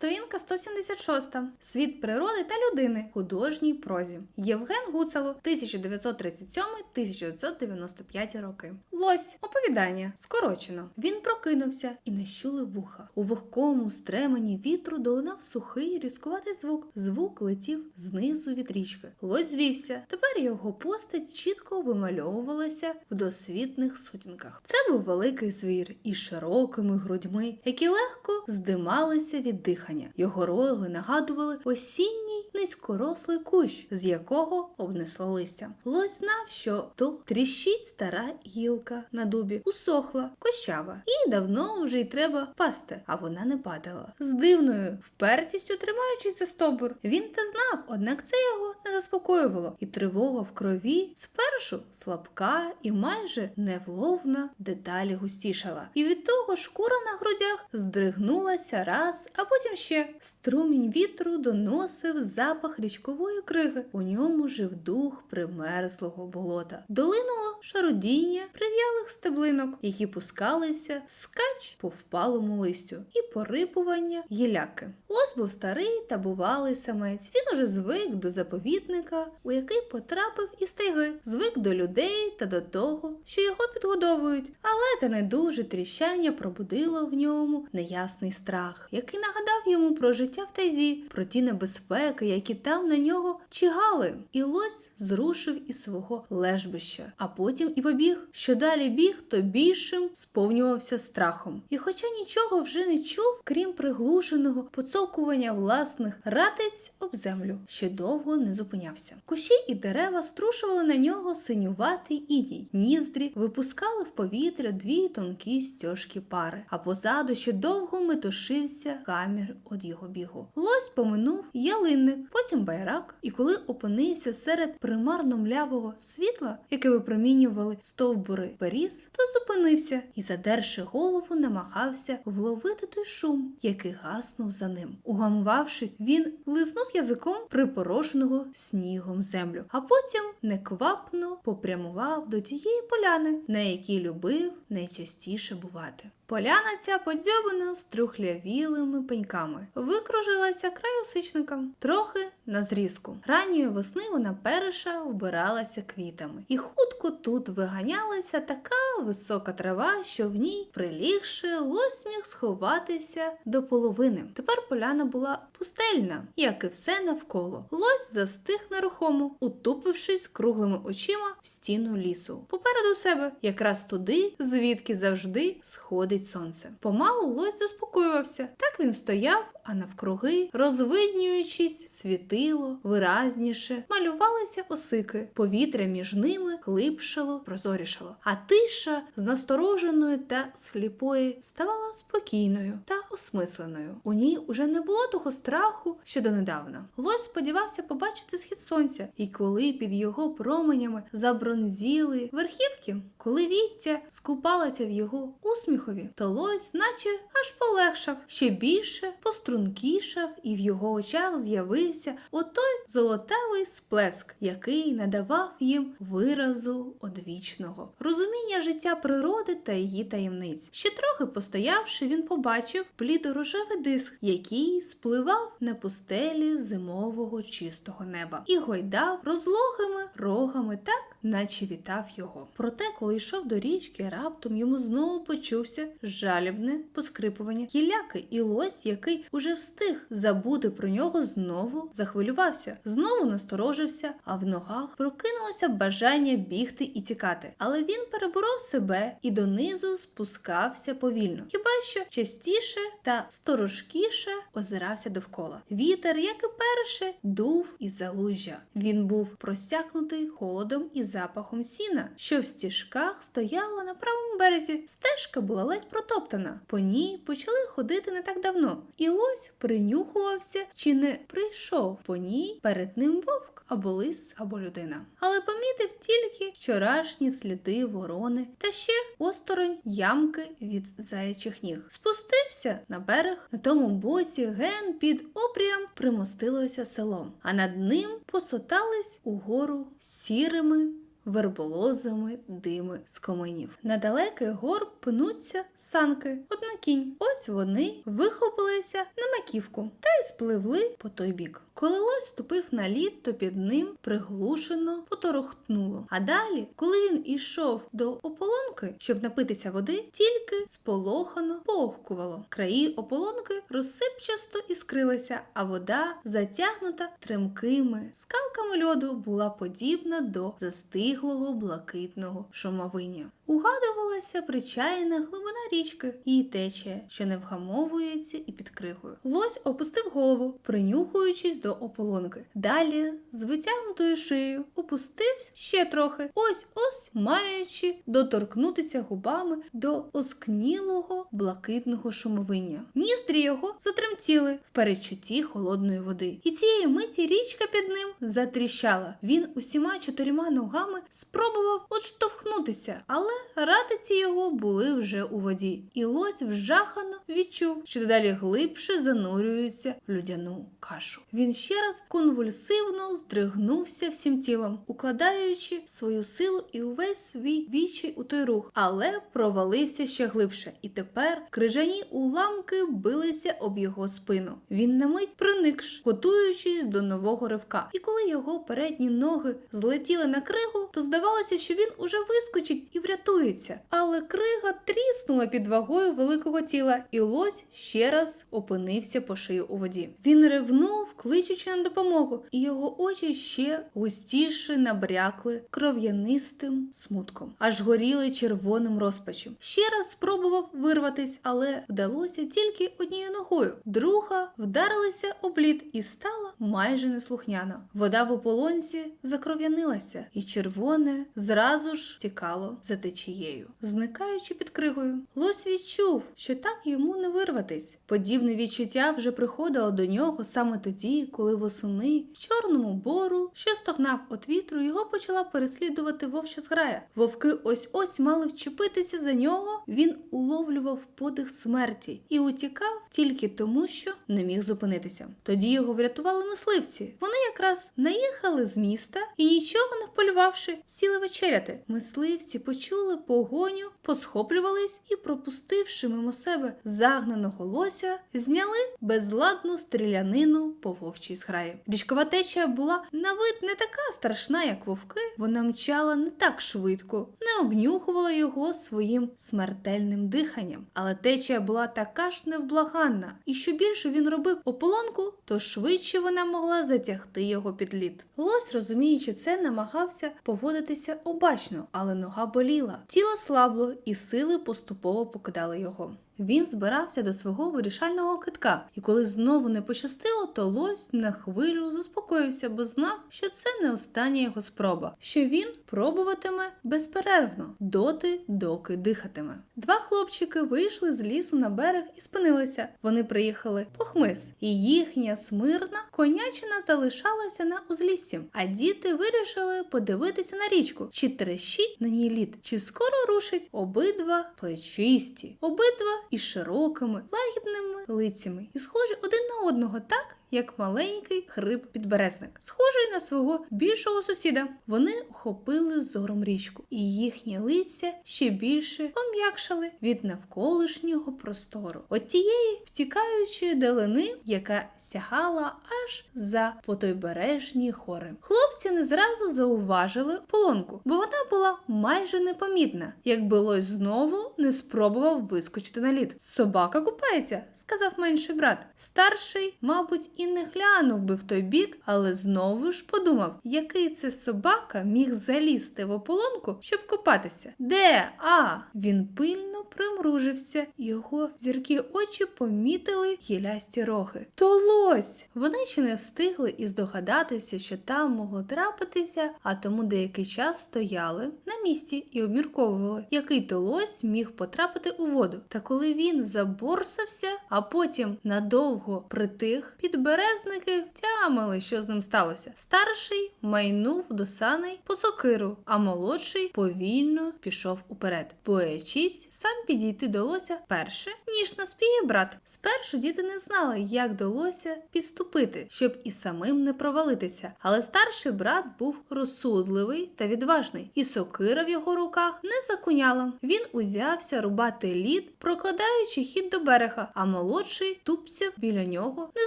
Сторінка 176. Світ природи та людини. Художній прозі. Євген Гуцало, 1937-1995 роки. Лось. Оповідання. Скорочено. Він прокинувся і не щули вуха. У вогкому стремені вітру долинав сухий різкуватий звук. Звук летів знизу від річки. Лось звівся. Тепер його постать чітко вимальовувалася в досвітних сутінках. Це був великий звір із широкими грудьми, які легко здималися від дихання. Його роги нагадували осінній низькорослий кущ, з якого обнесло листя. Лось знав, що то тріщить стара гілка на дубі, усохла, кощава, і давно вже й треба пасти, а вона не падала. З дивною впертістю тримаючись за стобур, він те знав, однак це його не заспокоювало, і тривога в крові спершу слабка і майже невловна дедалі густішала. І від того шкура на грудях здригнулася раз, а потім ще струмінь вітру доносив запах річкової криги. У ньому жив дух примерзлого болота. Долинуло шарудіння прив'ялих стеблинок, які пускалися скач по впалому листю, і порипування гіляки. Лось був старий та бувалий самець. Він уже звик до заповідника, у який потрапив із тайги, звик до людей та до того, що його підгодовують. Але те недуже тріщання пробудило в ньому неясний страх, який нагадав йому про життя в тайзі, про ті небезпеки, які там на нього чигали. І лось зрушив із свого лежбища, а потім і побіг. Що далі біг, то більшим сповнювався страхом. І хоча нічого вже не чув, крім приглушеного поцокування власних ратиць об землю, ще довго не зупинявся. Кущі і дерева струшували на нього синюватий іній. Ніздрі випускали в повітря дві тонкі стяжки пари, а позаду ще довго метушився камір від його бігу. Лось поминув ялинник, потім байрак, і коли опинився серед примарно млявого світла, яке випромінювали стовбури беріз, то зупинився і, задерши голову, намагався вловити той шум, який гаснув за ним. Угамувавшись, він лизнув язиком припорошеного снігом землю, а потім неквапно попрямував до тієї поляни, на якій любив найчастіше бувати. Поляна ця подзьобана з трухлявілими пеньками, викружилася краю сичником, трохи на зрізку. Ранньої весни вона перша вбиралася квітами, і хутко тут виганялася така висока трава, що в ній, прилігши, лось міг сховатися до половини. Тепер поляна була пустельна, як і все навколо. Лось застиг нерухомо, утупившись круглими очима в стіну лісу. Попереду себе, якраз туди, звідки завжди сходить сонце. Помалу лось заспокоювався. Так він стояв, а навкруги, розвиднюючись, світило виразніше, малювалися осики. Повітря між ними глибшало, прозорішало. А тиша з настороженої та сліпої ставала спокійною та осмисленою. У ній уже не було того страху, що донедавна. Лось сподівався побачити схід сонця, і коли під його променями забронзіли верхівки, коли віття скупалося в його усміхові, то лось, наче аж полегшав, ще більше пострункішав, і в його очах з'явився отой золотавий сплеск, який надавав їм виразу одвічного розуміння життя природи та її таємниць. Ще трохи постоявши, він побачив блідорожевий диск, який спливав на пустелі зимового чистого неба, і гойдав розлогими рогами так, наче вітав його. Проте, коли йшов до річки, раптом йому знову почувся жалібне поскрипування гілляки, і лось, який уже встиг забути про нього, знову захвилювався, знову насторожився, а в ногах прокинулося бажання бігти і тікати. Але він переборов себе і донизу спускався повільно, хіба що частіше та сторожкіше озирався довкола. Вітер, як і перше, дув із залужжя. Він був просякнутий холодом і запахом сіна, що в стіжках стояла на правому березі. Стежка була ледь протоптана. По ній почали ходити не так давно, і лось принюхувався чи не прийшов по ній перед ним вовк або лис, або людина. Але помітив тільки вчорашні сліди ворони та ще осторонь ямки від заячих ніг. Спустився на берег, на тому боці ген під обрієм примостилося село, а над ним посотались угору сірими верболозами дими з коминів. На далекий гор пнуться санки, однокінь. Ось вони вихопилися на маківку та й спливли по той бік. Коли лось ступив на лід, то під ним приглушено поторохтнуло. А далі, коли він ішов до ополонки, щоб напитися води, тільки сполохано поохкувало. Краї ополонки розсипчасто іскрилися, а вода, затягнута тремкими скалками льоду, була подібна до застиглого блакитного шумовиння. Угадувалася причайна глибина річки і течія, що не вгамовується і під кригою. Лось опустив голову, принюхуючись до ополонки. Далі, з витягнутою шиєю, опустився ще трохи, ось ось маючи доторкнутися губами до оскнілого блакитного шумовиння. Ніздрі його затремтіли в передчутті холодної води. І цієї миті річка під ним затріщала. Він усіма чотирма ногами спробував отштовхнутися, але ратиці його були вже у воді, і лось вжахано відчув, що дедалі глибше занурюється в людяну кашу. Він ще раз конвульсивно здригнувся всім тілом, укладаючи свою силу і увесь свій відчай у той рух, але провалився ще глибше, і тепер крижані уламки билися об його спину. Він на мить проникш, готуючись до нового ривка. І коли його передні ноги злетіли на кригу, то здавалося, що він уже вискочить і врятується. Але крига тріснула під вагою великого тіла, і лось ще раз опинився по шию у воді. Він ревнув, кличучи на допомогу, і його очі ще густіше набрякли кров'янистим смутком, аж горіли червоним розпачем. Ще раз спробував вирватись, але вдалося тільки однією ногою. Друга вдарилася об лід і стала майже неслухняна. Вода в ополонці закров'янилася, і червоне зразу ж тікало за течією, зникаючи під кригою. Лось відчув, що так йому не вирватись. Подібне відчуття вже приходило до нього саме тоді, коли восени в чорному бору, що стогнав від вітру, його почала переслідувати вовча зграя. Вовки ось ось мали вчепитися за нього. Він уловлював подих смерті і утікав тільки тому, що не міг зупинитися. Тоді його врятували мисливці. Вони якраз наїхали з міста і нічого не вполювавши, сіли вечеряти. Мисливці почули погоню, посхоплювались і, пропустивши мимо себе загнаного лося, зняли безладну стрілянину по вовчій зграї. Річкова течія була на вид не така страшна, як вовки. Вона мчала не так швидко, не обнюхувала його своїм смертельним диханням. Але течія була така ж невблаганна, і що більше він робив ополонку, то швидше вона могла затягти його під лід. Лось, розуміючи це, намагався поводитися обачно, але нога боліла. Тіло слабло, і сили поступово покидали його. Він збирався до свого вирішального китка, і коли знову не пощастило, то лось на хвилю заспокоївся, бо знав, що це не остання його спроба, що він пробуватиме безперервно доти, доки дихатиме. Два хлопчики вийшли з лісу на берег і спинилися. Вони приїхали по хмиз, і їхня смирна конячина залишалася на узліссі. А діти вирішили подивитися на річку, чи трещить на ній лід, чи скоро рушить обидва плечисті, обидва із широкими, лагідними лицями, і схожі один на одного так, як маленький хрип підберезник, схожий на свого більшого сусіда. Вони охопили зором річку, і їхні лиця ще більше пом'якшали від навколишнього простору, от тієї втікаючої далини, яка сягала аж за потойбережні гори. Хлопці не зразу зауважили полонку, бо вона була майже непомітна, якби лось знову не спробував вискочити на лід. Собака купається, сказав менший брат. Старший, мабуть, і не глянув би в той бік, але знову ж подумав, який це собака міг залізти в ополонку, щоб купатися. Де? А? Він пильно примружився, його зіркі очі помітили гілясті роги. То лось! Вони ще не встигли і здогадатися, що там могло трапитися, а тому деякий час стояли на місці і обмірковували, який то лось міг потрапити у воду. Та коли він заборсався, а потім надовго притих, підберезники втямили, що з ним сталося. Старший майнув до саней по сокиру, а молодший повільно пішов уперед, боячись сам сам підійти до лося перше, ніж наспіє брат. Спершу діти не знали, як до лося підступити, щоб і самим не провалитися. Але старший брат був розсудливий та відважний, і сокира в його руках не закуняла. Він узявся рубати лід, прокладаючи хід до берега, а молодший тупцяв біля нього, не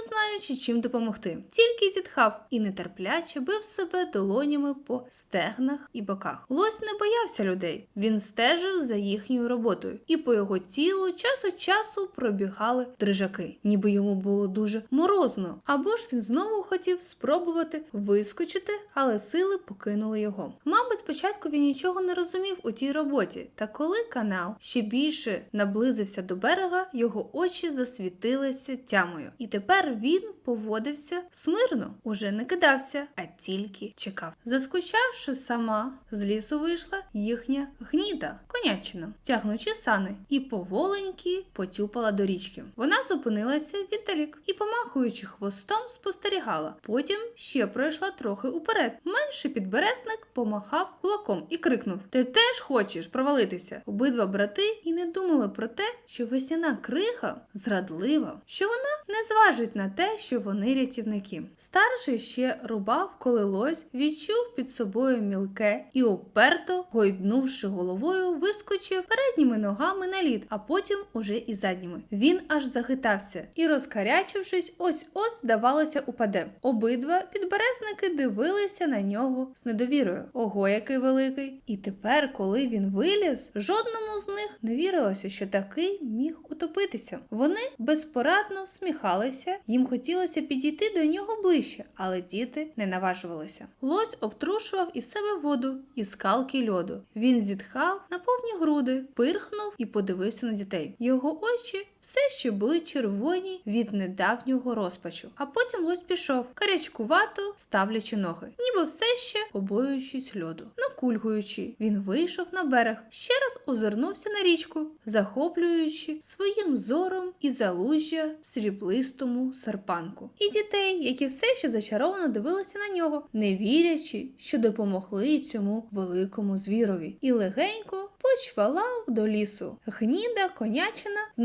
знаючи, чим допомогти. Тільки зітхав і нетерпляче бив себе долонями по стегнах і боках. Лось не боявся людей. Він стежив за їхньою роботою, і по його тілу час від часу пробігали дрижаки, ніби йому було дуже морозно. Або ж він знову хотів спробувати вискочити, але сили покинули його. Мабуть, спочатку він нічого не розумів у тій роботі, та коли канал ще більше наблизився до берега, його очі засвітилися тямою. І тепер він поводився смирно, уже не кидався, а тільки чекав. Заскучавши сама, з лісу вийшла їхня гніда, конячина, тягнучи сани, і поволеньки потюпала до річки. Вона зупинилася віддалік і, помахуючи хвостом, спостерігала. Потім ще пройшла трохи уперед. Менший підберезник помахав кулаком і крикнув: Ти теж хочеш провалитися? Обидва брати і не думали про те, що весняна крига зрадлива, що вона не зважить на те, що вони рятівники. Старший ще рубав, коли лось відчув під собою мілке і уперто, гойднувши головою, вискочив передніми ногами на лід, а потім уже і задніми. Він аж захитався і, розкарячившись, ось ось здавалося, упаде. Обидва підберезники дивилися на нього з недовірою. Ого, який великий! І тепер, коли він виліз, жодному з них не вірилося, що такий міг утопитися. Вони безпорадно всміхалися, їм хотілося підійти до нього ближче, але діти не наважувалися. Лось обтрушував із себе воду із скалки льоду. Він зітхав на повні груди, пирхнув і подивився на дітей. Його очі все ще були червоні від недавнього розпачу. А потім лось пішов, карячкувато ставлячи ноги, ніби все ще побоюючись льоду. Накульгуючи, він вийшов на берег, ще раз озирнувся на річку, захоплюючи своїм зором і залужжя в сріблистому серпанку. І дітей, які все ще зачаровано дивилися на нього, не вірячи, що допомогли цьому великому звірові, і легенько почвалав до лісу. Гніда конячина з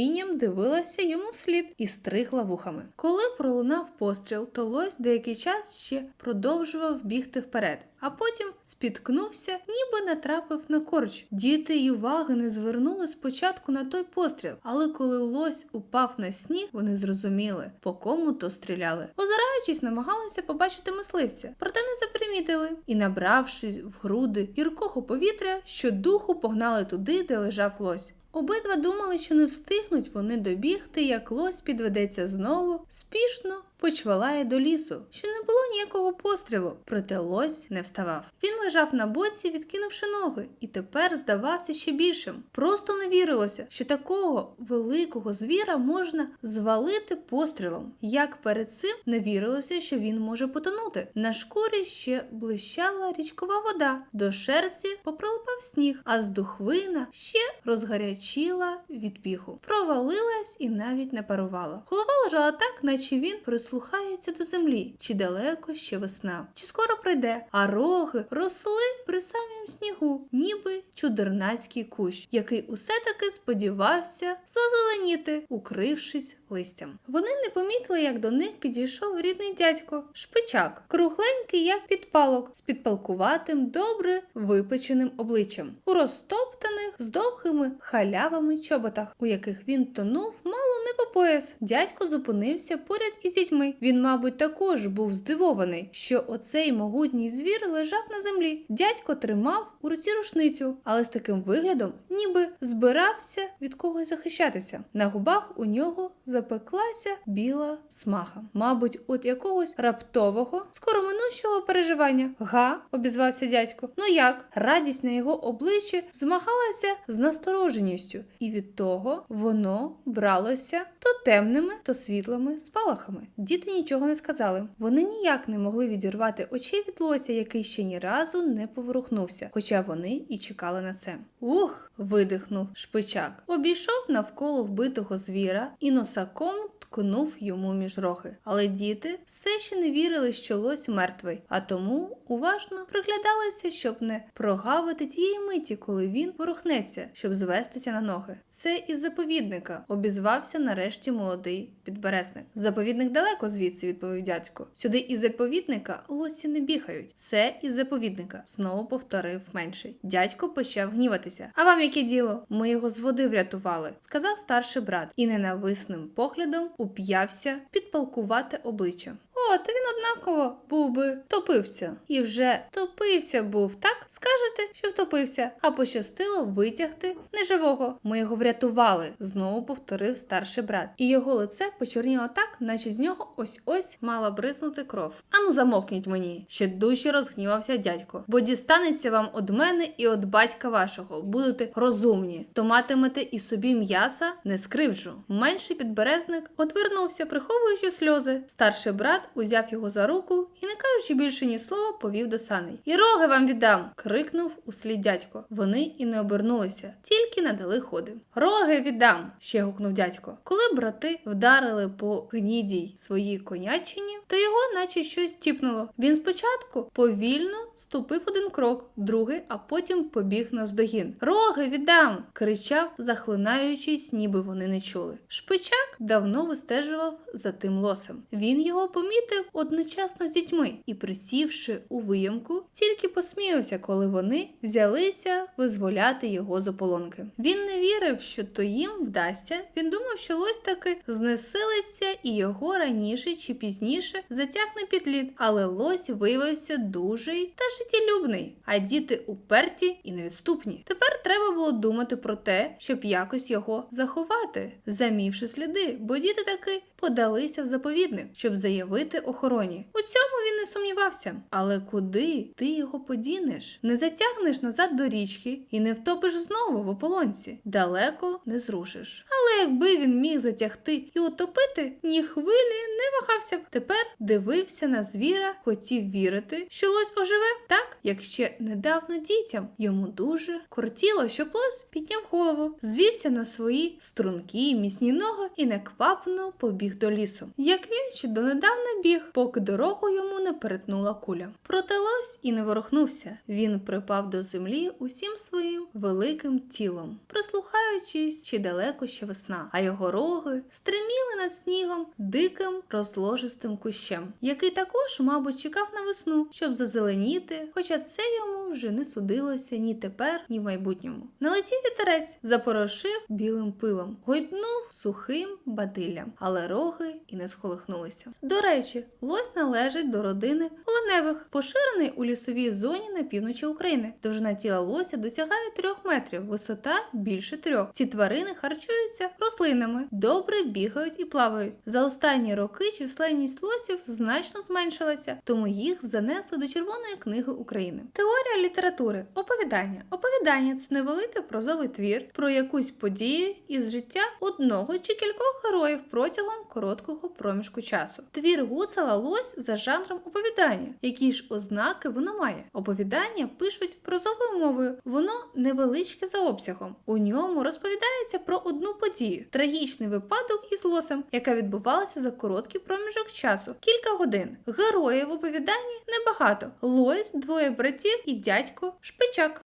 нерозумінням дивилася йому вслід і стригла вухами. Коли пролунав постріл, то лось деякий час ще продовжував бігти вперед, а потім спіткнувся, ніби натрапив на корч. Діти й уваги не звернули спочатку на той постріл, але коли лось упав на сніг, вони зрозуміли, по кому то стріляли. Озираючись, намагалися побачити мисливця, проте не запримітили і, набравшись в груди гіркого повітря, що духу погнали туди, де лежав лось. Обидва думали, що не встигнуть вони добігти, як лось підведеться знову, спішно почвалає до лісу, що не було ніякого пострілу, проте лось не вставав. Він лежав на боці, відкинувши ноги, і тепер здавався ще більшим. Просто не вірилося, що такого великого звіра можна звалити пострілом. Як перед цим не вірилося, що він може потонути. На шкурі ще блищала річкова вода, до шерсті поприлипав сніг, а з духвина ще розгарячіла від бігу. Провалилась і навіть не парувала. Голова лежала так, наче він прислухається до землі, чи далеко ще весна, чи скоро прийде, а роги росли при самім снігу, ніби чудернацький кущ, який усе таки сподівався зазеленіти, укрившись листям. Вони не помітили, як до них підійшов рідний дядько, шпичак, кругленький, як підпалок, з підпалкуватим, добре випеченим обличчям, у розтоптаних з довгими халявами чоботах, у яких він тонув мало не по пояс. Дядько зупинився поряд із дітьми. Він, мабуть, також був здивований, що оцей могутній звір лежав на землі. Дядько тримав у руці рушницю, але з таким виглядом, ніби збирався від когось захищатися. На губах у нього запеклася біла смаха, мабуть, от якогось раптового, скороминущого переживання. Га, обізвався дядько. Ну як? Радість на його обличчі змагалася з настороженістю, і від того воно бралося то темними, то світлими спалахами. Діти нічого не сказали. Вони ніяк не могли відірвати очей від лося, який ще ні разу не поворухнувся, хоча вони і чекали на це. Ух! видихнув шпичак. Обійшов навколо вбитого звіра і acum ткнув йому між роги. Але діти все ще не вірили, що лось мертвий, а тому уважно приглядалися, щоб не прогавити тієї миті, коли він ворухнеться, щоб звестися на ноги. Це із заповідника, обізвався нарешті молодий підберезник. Заповідник далеко звідси, відповів дядько. Сюди із заповідника лосі не бігають. Це із заповідника, знову повторив менший. Дядько почав гніватися. А вам яке діло? Ми його з води врятували, сказав старший брат, і ненависним поглядом уп'явся підпалкувати обличчя. О, то він однаково був би топився. І вже топився був, так? Скажете, що втопився, а пощастило витягти неживого. Ми його врятували, знову повторив старший брат. І його лице почорніло так, наче з нього ось ось мала бризнути кров. Ану, замовкніть мені, ще дужче розгнівався дядько, бо дістанеться вам од мене і од батька вашого. Будете розумні, то матимете і собі м'яса, не скривджу. Менший підберезник отвернувся, приховуючи сльози. Старший брат узяв його за руку і, не кажучи більше ні слова, повів до саней. І роги вам віддам. крикнув услід дядько. Вони і не обернулися, тільки надали ходи. Роги віддам. ще гукнув дядько. Коли брати вдарили по гнідій своїй конячині, то його, наче щось тіпнуло. Він спочатку повільно ступив один крок, другий, а потім побіг наздогін. Роги віддам. кричав, захлинаючись, ніби вони не чули. Шпичак давно вистежував за тим лосем. Він його помітив одночасно з дітьми і, присівши у виямку, тільки посміявся, коли вони взялися визволяти його з ополонки. Він не вірив, що то їм вдасться. Він думав, що лось таки знесилиться і його раніше чи пізніше затягне під лід. Але лось виявився дужий та життєлюбний, а діти уперті і невідступні. Тепер треба було думати про те, щоб якось його заховати, замівши сліди, бо діти таки подалися в заповідник, щоб заявити охороні. У цьому він не сумнівався. Але куди ти його подінеш? Не затягнеш назад до річки і не втопиш знову в ополонці. Далеко не зрушиш. Але якби він міг затягти і утопити, ні хвилі не вагався б. Тепер дивився на звіра, хотів вірити, що лось оживе так, як ще недавно дітям. Йому дуже кортіло, щоб лось підняв голову, звівся на свої стрункі міцні ноги і неквапно побіг до лісу. Як він ще донедавна біг, поки дорогу йому не перетнула куля. Проте лось і не ворухнувся. Він припав до землі усім своїм великим тілом, прислухаючись, чи далеко ще весна, а його роги стриміли над снігом диким розложистим кущем, який також, мабуть, чекав на весну, щоб зазеленіти, хоча це йому вже не судилося ні тепер, ні в майбутньому. Налетів вітерець, запорошив білим пилом, гойднув сухим бадиллям, але роги і не схолихнулися. До речі, лось належить до родини оленевих, поширений у лісовій зоні на півночі України. Довжина тіла лося досягає 3 метрів, висота більше трьох. Ці тварини харчуються рослинами, добре бігають і плавають. За останні роки численність лосів значно зменшилася, тому їх занесли до Червоної книги України. Теорія літератури, оповідання. Оповідання це невеликий прозовий твір про якусь подію із життя одного чи кількох героїв протягом короткого проміжку часу. Твір Гуцела лось за жанром оповідання. Які ж ознаки воно має? Оповідання пишуть прозовою мовою. Воно невеличке за обсягом. У ньому розповідається про одну подію трагічний випадок із лосем, яка відбувалася за короткий проміжок часу кілька годин. Героїв в оповіданні небагато. Лось, двоє братів і дядько Шпичак.